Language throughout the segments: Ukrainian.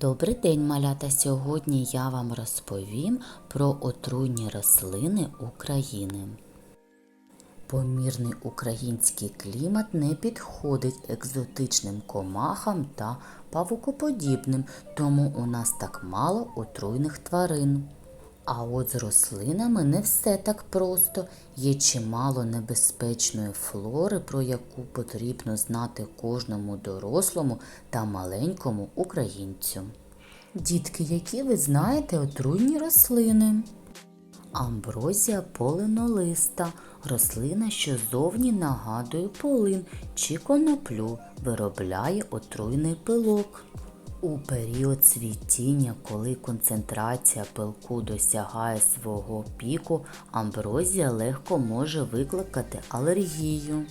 Добрий день, малята! Сьогодні я вам розповім про отруйні рослини України. Помірний український клімат не підходить екзотичним комахам та павукоподібним, тому у нас так мало отруйних тварин. А от з рослинами не все так просто. Є чимало небезпечної флори, про яку потрібно знати кожному дорослому та маленькому українцю. Дітки, які ви знаєте отруйні рослини? Амброзія полинолиста рослина, що зовні нагадує полин чи коноплю, виробляє отруйний пилок. У період цвітіння, коли концентрація пилку досягає свого піку, амброзія легко може викликати алергію.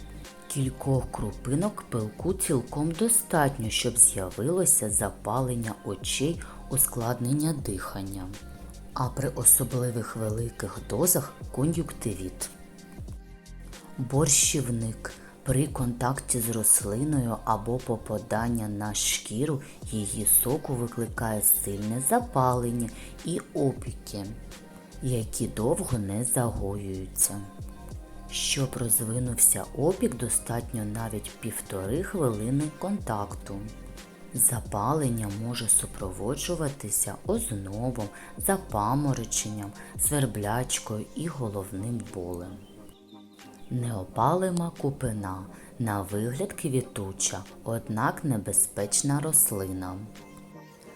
Кількох крупинок пилку цілком достатньо, щоб з'явилося запалення очей, ускладнення дихання, а при особливих великих дозах кон'юктивіт. Борщівник при контакті з рослиною або попадання на шкіру її соку викликає сильне запалення і опіки, які довго не загоюються. Щоб розвинувся опік, достатньо навіть півтори хвилини контакту. Запалення може супроводжуватися ознобом, запамороченням, сверблячкою і головним болем. Неопалима купина на вигляд квітуча, однак небезпечна рослина.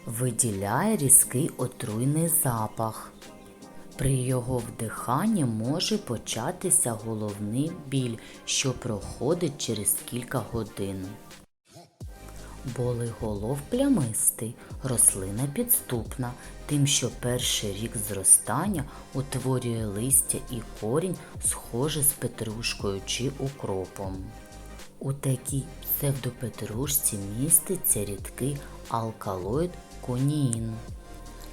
Виділяє різкий отруйний запах. При його вдиханні може початися головний біль, що проходить через кілька годин. Болиголов плямистий, рослина підступна, тим, що перший рік зростання утворює листя і корінь, схоже з петрушкою чи укропом. У такій псевдопетрушці міститься рідкий алкалоїд коніїн.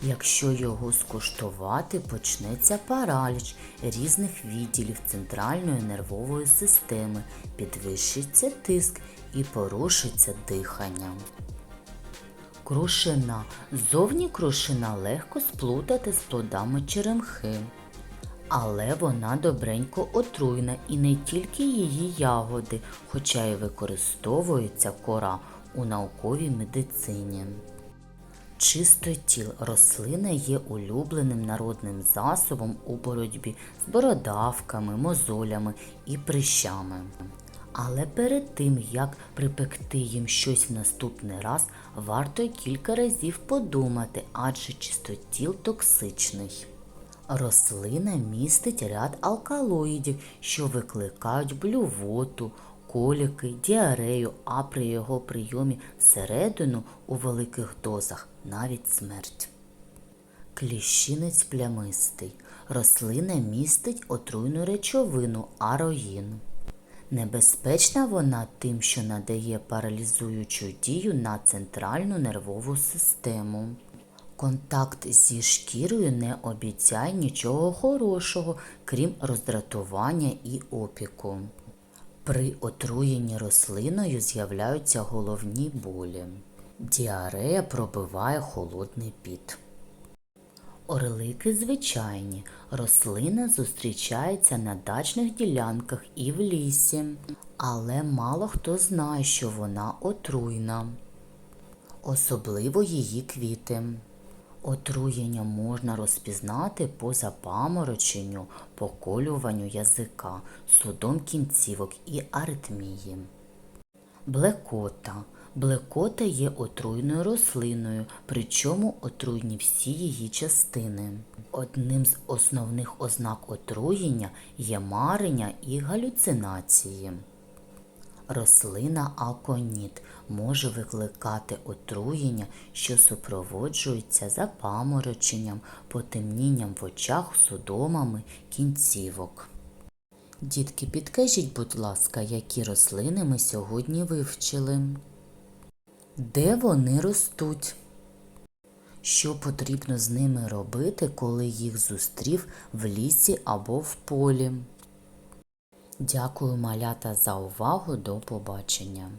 Якщо його скуштувати, почнеться параліч різних відділів центральної нервової системи, підвищиться тиск і порушиться дихання. Крушина. Зовні крушина легко сплутати з плодами черемхи. Але вона добренько отруйна і не тільки її ягоди, хоча й використовується кора у науковій медицині. Чистотіл рослина є улюбленим народним засобом у боротьбі з бородавками, мозолями і прищами. Але перед тим, як припекти їм щось в наступний раз, варто кілька разів подумати, адже чистотіл токсичний. Рослина містить ряд алкалоїдів, що викликають блювоту, коліки, діарею, а при його прийомі всередину у великих дозах навіть смерть. Кліщинець плямистий. Рослина містить отруйну речовину ароїн. Небезпечна вона тим, що надає паралізуючу дію на центральну нервову систему. Контакт зі шкірою не обіцяє нічого хорошого, крім роздратування і опіку. При отруєнні рослиною з'являються головні болі. Діарея пробиває холодний піт. Орлики звичайні. Рослина зустрічається на дачних ділянках і в лісі, але мало хто знає, що вона отруйна, особливо її квіти. Отруєння можна розпізнати по запамороченню, поколюванню язика, судом кінцівок і аритмії. Блекота. Блекота є отруйною рослиною, причому отруйні всі її частини. Одним з основних ознак отруєння є марення і галюцинації. Рослина аконіт може викликати отруєння, що супроводжується запамороченням, потемнінням в очах, судомами кінцівок. Дітки, підкажіть, будь ласка, які рослини ми сьогодні вивчили? Де вони ростуть? Що потрібно з ними робити, коли їх зустрів в лісі або в полі? Дякую, малята, за увагу. До побачення.